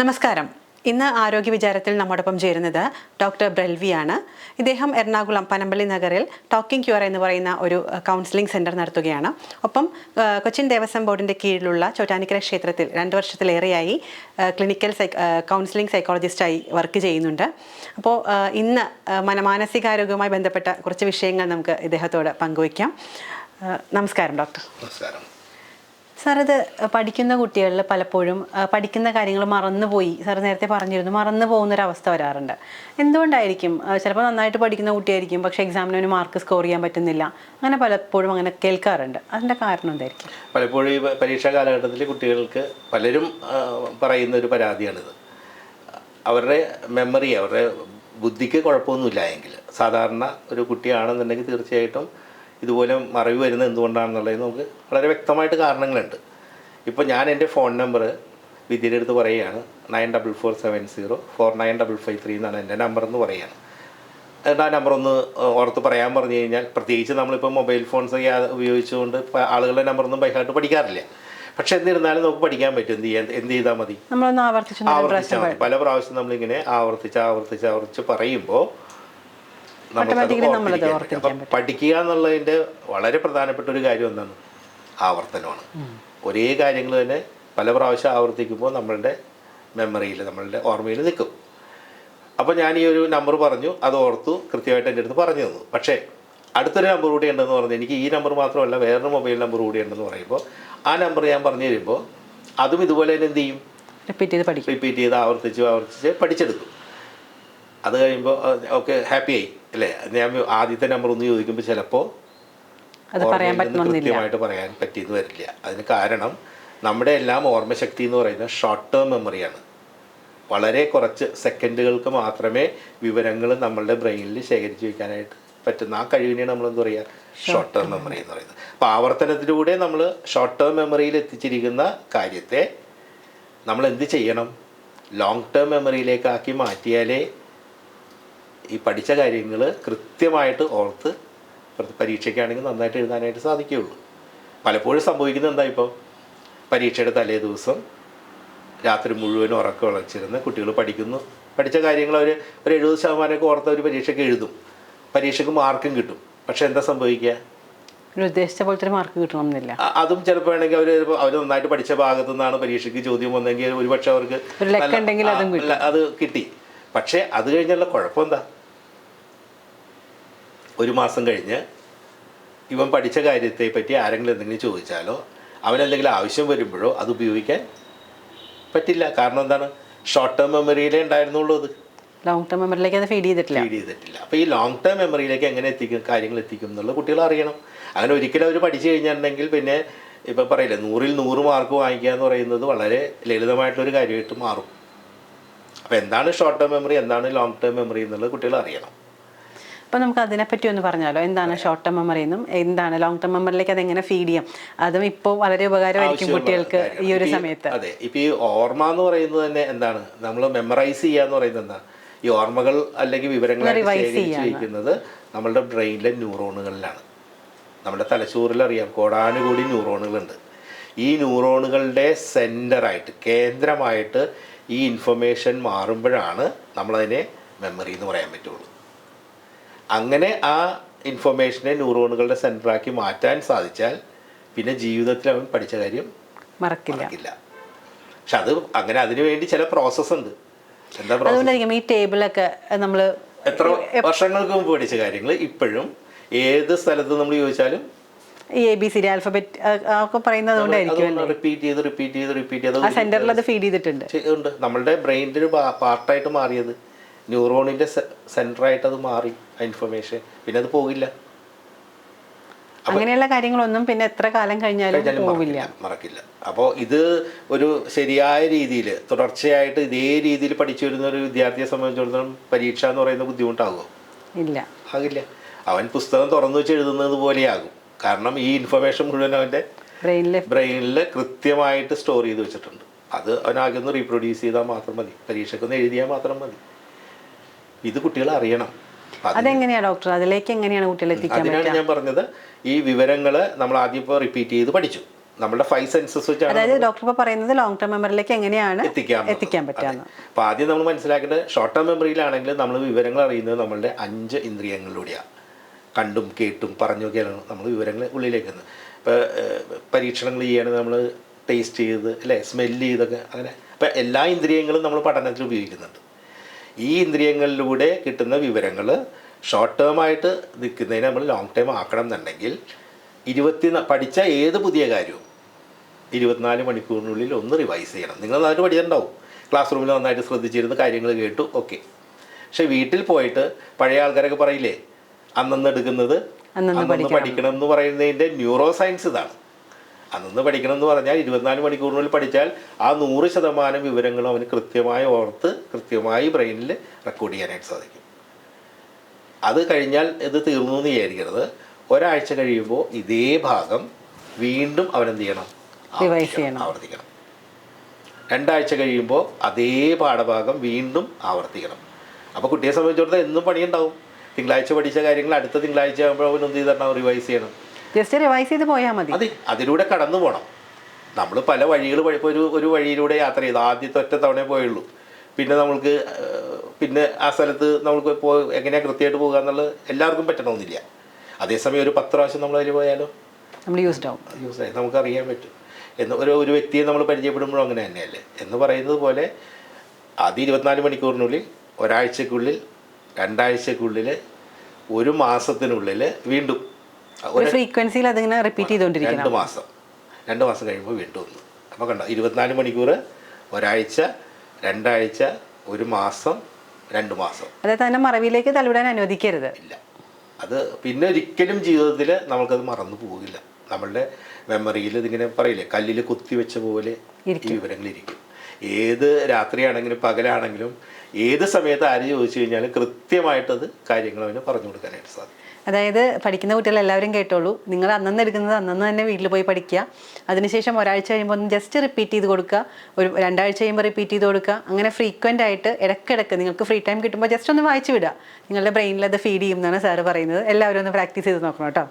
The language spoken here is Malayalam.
നമസ്കാരം. ഇന്ന് ആരോഗ്യ വിചാരത്തിൽ നമ്മോടൊപ്പം ചേരുന്നത് ഡോക്ടർ ബ്രെൽവിയാണ്. ഇദ്ദേഹം എറണാകുളം പനമ്പള്ളി നഗറിൽ ടോക്കിംഗ് ക്യൂർ എന്ന് പറയുന്ന ഒരു കൗൺസിലിംഗ് സെന്റർ നടത്തുകയാണ്. ഒപ്പം കൊച്ചിൻ ദേവസ്വം ബോർഡിന്റെ കീഴിലുള്ള ചോറ്റാനിക്കര ക്ഷേത്രത്തിൽ രണ്ട് വർഷത്തിലേറെയായി ക്ലിനിക്കൽ സൈ കൗൺസിലിംഗ് സൈക്കോളജിസ്റ്റായി വർക്ക് ചെയ്യുന്നുണ്ട്. അപ്പോൾ ഇന്ന് മനമാനസികാരോഗ്യവുമായി മന മാനസികാരോഗ്യവുമായി ബന്ധപ്പെട്ട കുറച്ച് വിഷയങ്ങൾ നമുക്ക് ഇദ്ദേഹത്തോട് പങ്കുവയ്ക്കാം. നമസ്കാരം ഡോക്ടർ. നമസ്കാരം. സാർ ഇത് പഠിക്കുന്ന കുട്ടികളിൽ പലപ്പോഴും പഠിക്കുന്ന കാര്യങ്ങൾ മറന്നുപോയി. സാർ നേരത്തെ പറഞ്ഞിരുന്നു മറന്നു പോകുന്നൊരവസ്ഥ വരാറുണ്ട്. എന്തുകൊണ്ടായിരിക്കും? ചിലപ്പോൾ നന്നായിട്ട് പഠിക്കുന്ന കുട്ടിയായിരിക്കും പക്ഷേ എക്സാമിന് ഒരു മാർക്ക് സ്കോർ ചെയ്യാൻ പറ്റുന്നില്ല. അങ്ങനെ പലപ്പോഴും അങ്ങനെ കേൾക്കാറുണ്ട്. അതിന്റെ കാരണം എന്തായിരിക്കും? പലപ്പോഴും ഈ പരീക്ഷാ കാലഘട്ടത്തിൽ കുട്ടികൾക്ക് പലരും പറയുന്ന ഒരു പരാതിയാണിത്. അവരുടെ മെമ്മറി അവരുടെ ബുദ്ധിക്ക് കുഴപ്പമൊന്നുമില്ല എങ്കിൽ. സാധാരണ ഒരു കുട്ടിയാണെന്നുണ്ടെങ്കിൽ തീർച്ചയായിട്ടും ഇതുപോലെ മറവി വരുന്നത് എന്തുകൊണ്ടാണെന്നുള്ളത് നമുക്ക് വളരെ വ്യക്തമായിട്ട് കാരണങ്ങളുണ്ട്. ഇപ്പോൾ ഞാൻ എന്റെ ഫോൺ നമ്പർ വിദ്യയുടെ അടുത്ത് പറയുകയാണ്. Nine double four seven zero four nine double five three എന്നാണ് എന്റെ നമ്പർ എന്ന് പറയുകയാണ്. എന്നിട്ട് ആ നമ്പർ ഒന്ന് ഓർത്ത് പറയാൻ പറഞ്ഞു കഴിഞ്ഞാൽ പ്രത്യേകിച്ച് നമ്മളിപ്പോൾ മൊബൈൽ ഫോൺസ് ഒക്കെ ഉപയോഗിച്ചുകൊണ്ട് ആളുകളുടെ നമ്പറൊന്നും ബൈഹാർട്ട് പഠിക്കാറില്ല. പക്ഷെ എന്നിരുന്നാലും നമുക്ക് പഠിക്കാൻ പറ്റും. എന്ത് ചെയ്യാൻ എന്ത് ചെയ്താൽ മതി? ആവർത്തിച്ചാൽ മതി. പല പ്രാവശ്യം നമ്മളിങ്ങനെ ആവർത്തിച്ച് ആവർത്തിച്ച് ആവർത്തിച്ച് പറയുമ്പോൾ അപ്പം പഠിക്കുക എന്നുള്ളതിന്റെ വളരെ പ്രധാനപ്പെട്ട ഒരു കാര്യം എന്താണ്? ആവർത്തനമാണ്. ഒരേ കാര്യങ്ങൾ തന്നെ പല പ്രാവശ്യം ആവർത്തിക്കുമ്പോൾ നമ്മളുടെ മെമ്മറിയിൽ നമ്മളുടെ ഓർമ്മയിൽ നിൽക്കും. അപ്പോൾ ഞാൻ ഈ ഒരു നമ്പർ പറഞ്ഞു അത് ഓർത്തു കൃത്യമായിട്ട് എന്റെ അടുത്ത് പറഞ്ഞു തന്നു. പക്ഷേ അടുത്തൊരു നമ്പർ കൂടി ഉണ്ടെന്ന് പറഞ്ഞു. എനിക്ക് ഈ നമ്പർ മാത്രമല്ല വേറൊരു മൊബൈൽ നമ്പർ കൂടി ഉണ്ടെന്ന് പറയുമ്പോൾ ആ നമ്പർ ഞാൻ പറഞ്ഞു തരുമ്പോൾ അതും ഇതുപോലെ തന്നെ എന്ത് ചെയ്യും? റിപ്പീറ്റ് ചെയ്ത് പഠിക്കും. റിപ്പീറ്റ് ചെയ്ത് ആവർത്തിച്ച് ആവർത്തിച്ച് പഠിച്ചെടുക്കും. അത് കഴിയുമ്പോൾ ഓക്കെ ആയി. അല്ലേ? ഞാൻ ആദ്യത്തെ നമ്പർ ഒന്ന് ചോദിക്കുമ്പോൾ ചിലപ്പോൾ കൃത്യമായിട്ട് പറയാൻ പറ്റിയെന്ന് വരില്ല. അതിന് കാരണം നമ്മുടെ എല്ലാം ഓർമ്മശക്തി എന്ന് പറയുന്നത് ഷോർട്ട് ടേം മെമ്മറിയാണ് വളരെ കുറച്ച് സെക്കൻഡുകൾക്ക് മാത്രമേ വിവരങ്ങൾ നമ്മളുടെ ബ്രെയിനിൽ ശേഖരിച്ച് വയ്ക്കാനായിട്ട് പറ്റുന്ന ആ കഴിവിനെയാണ് നമ്മൾ എന്താ പറയുക ഷോർട്ട് ടേം മെമ്മറി എന്ന് പറയുന്നത്. അപ്പോൾ ആവർത്തനത്തിലൂടെ നമ്മൾ ഷോർട്ട് ടേം മെമ്മറിയിൽ എത്തിച്ചിരിക്കുന്ന കാര്യത്തെ നമ്മൾ എന്ത് ചെയ്യണം ലോങ് ടേം മെമ്മറിയിലേക്കാക്കി മാറ്റിയാലേ ഈ പഠിച്ച കാര്യങ്ങൾ കൃത്യമായിട്ട് ഓർത്ത് പ്ര- പരീക്ഷയ്ക്കാണെങ്കിൽ നന്നായിട്ട് എഴുതാനായിട്ട് സാധിക്കുകയുള്ളൂ. പലപ്പോഴും സംഭവിക്കുന്നത് എന്താ ഇപ്പോൾ പരീക്ഷയുടെ തലേ ദിവസം രാത്രി മുഴുവനും ഉറക്കം ഉളച്ചിരുന്ന് കുട്ടികൾ പഠിക്കുന്നു. പഠിച്ച കാര്യങ്ങൾ അവർ ഒരു എഴുപത് ശതമാനമൊക്കെ ഓർത്ത് അവർ പരീക്ഷയ്ക്ക് എഴുതും. പരീക്ഷയ്ക്ക് മാർക്കും കിട്ടും. പക്ഷെ എന്താ സംഭവിക്കുക? ഉദ്ദേശിച്ച പോലത്തെ മാർക്ക് കിട്ടണമെന്നില്ല. അതും ചിലപ്പോൾ വേണമെങ്കിൽ അവർ അവർ നന്നായിട്ട് പഠിച്ച ഭാഗത്തു നിന്നാണ് പരീക്ഷയ്ക്ക് ചോദ്യം വന്നെങ്കിൽ ഒരുപക്ഷെ അവർക്ക് അത് കിട്ടി. പക്ഷേ അത് കഴിഞ്ഞുള്ള കുഴപ്പം എന്താ? ഒരു മാസം കഴിഞ്ഞ് ഇവൻ പഠിച്ച കാര്യത്തെ പറ്റി ആരെങ്കിലും എന്തെങ്കിലും ചോദിച്ചാലോ അവനെന്തെങ്കിലും ആവശ്യം വരുമ്പോഴോ അത് ഉപയോഗിക്കാൻ പറ്റില്ല. കാരണം എന്താണ്? ഷോർട്ട് ടേം മെമ്മറിയിലേ ഉണ്ടായിരുന്നുള്ളൂ അത്. ലോങ് ടേം മെമ്മറിയിലേക്ക് അത് ഫീഡ് ചെയ്തിട്ടില്ല. ഫീഡ് ചെയ്തിട്ടില്ല. അപ്പോൾ ഈ ലോങ് ടേം മെമ്മറിയിലേക്ക് എങ്ങനെ എത്തിക്കും കാര്യങ്ങൾ എത്തിക്കും എന്നുള്ളത് കുട്ടികൾ അറിയണം. അങ്ങനെ ഒരിക്കലും അവർ പഠിച്ചു കഴിഞ്ഞിട്ടുണ്ടെങ്കിൽ പിന്നെ ഇപ്പം പറയില്ലേ നൂറിൽ നൂറ് മാർക്ക് വാങ്ങിക്കുക എന്ന് പറയുന്നത് വളരെ ലളിതമായിട്ടുള്ളൊരു കാര്യമായിട്ട് മാറും. അപ്പോൾ എന്താണ് ഷോർട്ട് ടേം മെമ്മറി എന്താണ് ലോങ് ടേം മെമ്മറി എന്നുള്ളത് കുട്ടികൾ അറിയണം. അപ്പോൾ നമുക്ക് അതിനെപ്പറ്റി ഒന്ന് പറഞ്ഞാലോ? എന്താണ് ഷോർട്ട് ടേം മെമ്മറി എന്നും എന്താണ് ലോങ് ടേം മെമ്മറിയിലേക്ക് അത് എങ്ങനെ ഫീഡ് ചെയ്യാം? അതും ഇപ്പോൾ വളരെ ഉപകാരമായിരിക്കും കുട്ടികൾക്ക് ഈ ഒരു സമയത്ത്. അതെ ഇപ്പോൾ ഈ ഓർമ്മ എന്ന് പറയുന്നത് തന്നെ എന്താണ്? നമ്മൾ മെമ്മറൈസ് ചെയ്യുക എന്ന് പറയുന്നത് എന്താ? ഈ ഓർമ്മകൾ അല്ലെങ്കിൽ വിവരങ്ങൾ Revise ശേഖരിച്ച് ചെയ്യാന്ന്. നമ്മളുടെ ബ്രെയിനിലെ ന്യൂറോണുകളിലാണ് നമ്മുടെ തലച്ചോറിൽ അറിയാം കോടാനുകൂടി ന്യൂറോണുകളുണ്ട് ഈ ന്യൂറോണുകളുടെ സെന്ററായിട്ട് കേന്ദ്രമായിട്ട് ഈ ഇൻഫർമേഷൻ മാറുമ്പോഴാണ് നമ്മളതിനെ മെമ്മറി എന്ന് പറയാൻ പറ്റുള്ളൂ. അങ്ങനെ ആ ഇൻഫർമേഷനെ ന്യൂറോണുകളുടെ സെന്ററാക്കി മാറ്റാൻ സാധിച്ചാൽ പിന്നെ ജീവിതത്തിൽ അവൻ പഠിച്ച കാര്യം മറക്കില്ല. പക്ഷെ അത് അങ്ങനെ അതിനു വേണ്ടി ചില പ്രോസസ് ഉണ്ട്. എന്താ പ്രോസസ് ഈ ടേബിളൊക്കെ നമ്മൾ എത്ര വർഷങ്ങൾക്ക് മുമ്പ് പഠിച്ച കാര്യങ്ങൾ ഇപ്പോഴും ഏത് സ്ഥലത്ത് നമ്മൾ ചോദിച്ചാലും എ ബി സി ആൽഫബറ്റ് ഒക്കെ പറയുന്നത് റിപ്പീറ്റ് ചെയ്ത് റിപ്പീറ്റ് ചെയ്ത് റിപ്പീറ്റ് ചെയ്ത് സെന്ററിൽ അത് ഫീഡ് ചെയ്തിട്ടുണ്ട്. ഉണ്ട് നമ്മളുടെ ബ്രെയിനിന്റെ ഒരു പാർട്ടായിട്ട് മാറിയത്. ന്യൂറോണിന്റെ സെന്ററായിട്ട് അത് മാറി ആ ഇൻഫർമേഷൻ പിന്നെ അത് പോകില്ല. അങ്ങനെയുള്ള കാര്യങ്ങളൊന്നും പിന്നെ എത്ര കാലം കഴിഞ്ഞാലും പോവില്ല. മറക്കില്ല അപ്പോൾ ഇത് ഒരു ശരിയായ രീതിയിൽ തുടർച്ചയായിട്ട് ഇതേ രീതിയിൽ പഠിച്ചു വരുന്ന ഒരു വിദ്യാർത്ഥിയെ സംബന്ധിച്ചിടത്തോളം പരീക്ഷ എന്ന് പറയുന്ന ബുദ്ധിമുട്ടാകുമോ ഇല്ല. ആകില്ല. അവൻ പുസ്തകം തുറന്നു വെച്ച് എഴുതുന്നത് പോലെയാകും. കാരണം ഈ ഇൻഫർമേഷൻ മുഴുവൻ അവന്റെ ബ്രെയിനിലെ ബ്രെയിനിൽ കൃത്യമായിട്ട് സ്റ്റോർ ചെയ്ത് വെച്ചിട്ടുണ്ട്. അത് അവനാകെ ഒന്ന് റീപ്രൊഡ്യൂസ് ചെയ്താൽ മാത്രം മതി. പരീക്ഷയ്ക്കൊന്ന് എഴുതിയാൽ മാത്രം മതി. ഇത് കുട്ടികൾ അറിയണം. അതെങ്ങനെയാണ് അതെങ്ങനെയാ ഡോക്ടർ? അതിലേക്ക് എങ്ങനെയാണ് കുട്ടികളെ എത്തിക്കാൻ അതിനാണ് ഞാൻ പറഞ്ഞത് ഈ വിവരങ്ങൾ നമ്മൾ ആദ്യം ഇപ്പോൾ റിപ്പീറ്റ് ചെയ്ത് പഠിച്ചു. നമ്മുടെ ഫൈവ് സെൻസസ് വെച്ചാണ് അതായത് ഡോക്ടർ ഇപ്പോൾ പറയുന്നത് ലോങ് ടേം മെമ്മറിയിലേക്ക് എങ്ങനെയാണ് എത്തിക്കാം എത്തിക്കാൻ പറ്റുക അപ്പോൾ ആദ്യം നമ്മൾ മനസ്സിലാക്കേണ്ടത് ഷോർട്ട് ടേം മെമ്മറിയിലാണെങ്കിൽ നമ്മൾ വിവരങ്ങൾ അറിയുന്നത് നമ്മളുടെ അഞ്ച് ഇന്ദ്രിയങ്ങളിലൂടെയാണ് കണ്ടും കേട്ടും പറഞ്ഞൊക്കെയാണ് നമ്മൾ വിവരങ്ങൾ ഉള്ളിലേക്ക് എത്തുന്നത്. ഇപ്പോൾ പരീക്ഷണങ്ങൾ ചെയ്യാണ് നമ്മൾ ടേസ്റ്റ് ചെയ്ത് അല്ലേ സ്മെല്ല് ചെയ്തൊക്കെ അങ്ങനെ. അപ്പോൾ എല്ലാ ഇന്ദ്രിയങ്ങളും നമ്മൾ പഠനത്തിൽ ഉപയോഗിക്കുന്നുണ്ട്. ഈ ഇന്ദ്രിയങ്ങളിലൂടെ കിട്ടുന്ന വിവരങ്ങൾ ഷോർട്ട് ടേം ആയിട്ട് നിൽക്കുന്നതിന് നമ്മൾ ലോങ് ടേം ആക്കണം എന്നുണ്ടെങ്കിൽ ഇരുപത്തി പഠിച്ച ഏത് പുതിയ കാര്യവും ഇരുപത്തിനാല് മണിക്കൂറിനുള്ളിൽ ഒന്ന് റിവൈസ് ചെയ്യണം. നിങ്ങൾ നന്നായിട്ട് പഠിച്ചിട്ടുണ്ടാവും. ക്ലാസ് റൂമിൽ നന്നായിട്ട് ശ്രദ്ധിച്ചിരുന്ന് കാര്യങ്ങൾ കേട്ടു ഓക്കെ പക്ഷെ വീട്ടിൽ പോയിട്ട് പഴയ ആൾക്കാരൊക്കെ പറയില്ലേ അന്നന്ന് എടുക്കുന്നത് അന്നന്ന് അന്നന്ന് പഠിക്കണം. എന്ന് പറയുന്നതിന്റെ ന്യൂറോ സയൻസ് ഇതാണ്. അന്നന്ന് പഠിക്കണം എന്ന് പറഞ്ഞാൽ ഇരുപത്തിനാല് മണിക്കൂറിനുള്ളിൽ പഠിച്ചാൽ ആ നൂറ് ശതമാനം വിവരങ്ങളും അവന് കൃത്യമായി ഓർത്ത് കൃത്യമായി ബ്രെയിനിൽ റെക്കോർഡ് ചെയ്യാനായിട്ട് സാധിക്കും. അത് കഴിഞ്ഞാൽ ഇത് തീർന്നു എന്ന് വിചാരിക്കരുത്. ഒരാഴ്ച കഴിയുമ്പോൾ ഇതേ ഭാഗം വീണ്ടും അവനെന്ത് ചെയ്യണം? Revise ആവർത്തിക്കണം, ചെയ്യണം. ആവർത്തിക്കണം. രണ്ടാഴ്ച കഴിയുമ്പോൾ അതേ പാഠഭാഗം വീണ്ടും ആവർത്തിക്കണം. അപ്പോൾ കുട്ടിയെ സംബന്ധിച്ചിടത്തോളം എന്നും പണിയുണ്ടാവും. തിങ്കളാഴ്ച പഠിച്ച കാര്യങ്ങൾ അടുത്ത തിങ്കളാഴ്ച ആകുമ്പോൾ അവൻ എന്ത് ചെയ്തിട്ടുണ്ടാവും റിവൈസ് ചെയ്യണം. ജസ്റ്റ് റിവൈസ് ചെയ്ത് പോയാൽ മതി. അതെ അതിലൂടെ കടന്നു പോകണം നമ്മൾ പല വഴികൾ വഴി ഒരു ഒരു വഴിയിലൂടെ യാത്ര ചെയ്തു. ആദ്യത്തെ ഒറ്റ തവണ പോയുള്ളൂ. പിന്നെ നമ്മൾക്ക് പിന്നെ ആ സ്ഥലത്ത് നമ്മൾക്ക് പോ എങ്ങനെയാണ് കൃത്യമായിട്ട് പോകുക എന്നുള്ളത് എല്ലാവർക്കും പറ്റണമെന്നില്ല. അതേസമയം ഒരു പത്ത് പ്രാവശ്യം നമ്മൾ അതിൽ പോയാലോ? നമ്മൾ യൂസ്ഡ് ആവും. യൂസ് ആയി. നമുക്ക് അറിയാൻ പറ്റും. എന്ന് ഒരു ഒരു വ്യക്തിയെ നമ്മൾ പരിചയപ്പെടുമ്പോഴും അങ്ങനെ തന്നെയല്ലേ? എന്ന് പറയുന്നത് പോലെ ആദ്യം ഇരുപത്തിനാല് മണിക്കൂറിനുള്ളിൽ ഒരാഴ്ചക്കുള്ളിൽ രണ്ടാഴ്ചക്കുള്ളിൽ ഒരു മാസത്തിനുള്ളിൽ വീണ്ടും ഒരു ഫ്രീക്വൻസിയിൽ അതിങ്ങനെ റിപ്പീറ്റ് ചെയ്തുകൊണ്ടിരിക്കണം. രണ്ട് മാസം. രണ്ട് മാസം കഴിയുമ്പോൾ വീണ്ടും ഒന്ന് അപ്പോൾ കണ്ടോ ഇരുപത്തിനാല് മണിക്കൂർ ഒരാഴ്ച രണ്ടാഴ്ച ഒരു മാസം രണ്ട് മാസം. അതായത് തന്നെ മറവിയിലേക്ക് തലവിടാൻ അനുവദിക്കരുത്. ഇല്ല. അത് പിന്നെ ഒരിക്കലും ജീവിതത്തിൽ നമുക്കത് മറന്നു പോകില്ല നമ്മളുടെ മെമ്മറിയിൽ ഇതിങ്ങനെ പറയില്ലേ കല്ലിൽ കുത്തി വെച്ച പോലെ ഈ വിവരങ്ങൾ ഇരിക്കും ഏത് രാത്രിയാണെങ്കിലും പകലാണെങ്കിലും ഏത് സമയത്ത് ആര് ചോദിച്ചു കഴിഞ്ഞാലും കൃത്യമായിട്ടത് കാര്യങ്ങൾ അവന് പറഞ്ഞു കൊടുക്കാനായിട്ട് സാധിക്കും. അതായത് പഠിക്കുന്ന കുട്ടികൾ എല്ലാവരും കേട്ടോളൂ. നിങ്ങൾ അന്നന്ന് എടുക്കുന്നത് അന്നന്ന് തന്നെ വീട്ടിൽ പോയി പഠിക്കുക. അതിനുശേഷം ഒരാഴ്ച കഴിയുമ്പോൾ ഒന്ന് ജസ്റ്റ് റിപ്പീറ്റ് ചെയ്ത് കൊടുക്കുക. ഒരു രണ്ടാഴ്ച കഴിയുമ്പോൾ റിപ്പീറ്റ് ചെയ്ത് കൊടുക്കുക. അങ്ങനെ ഫ്രീക്വന്റ് ആയിട്ട് ഇടയ്ക്കിടയ്ക്ക് നിങ്ങൾക്ക് ഫ്രീ ടൈം കിട്ടുമ്പോൾ ജസ്റ്റ് ഒന്ന് വായിച്ചു വിടുക. നിങ്ങളുടെ ബ്രെയിനിൽ അത് ഫീഡ് ചെയ്യുമെന്നാണ് സാറ് പറയുന്നത്. എല്ലാവരും ഒന്ന് പ്രാക്ടീസ് ചെയ്ത് നോക്കണം കേട്ടോ.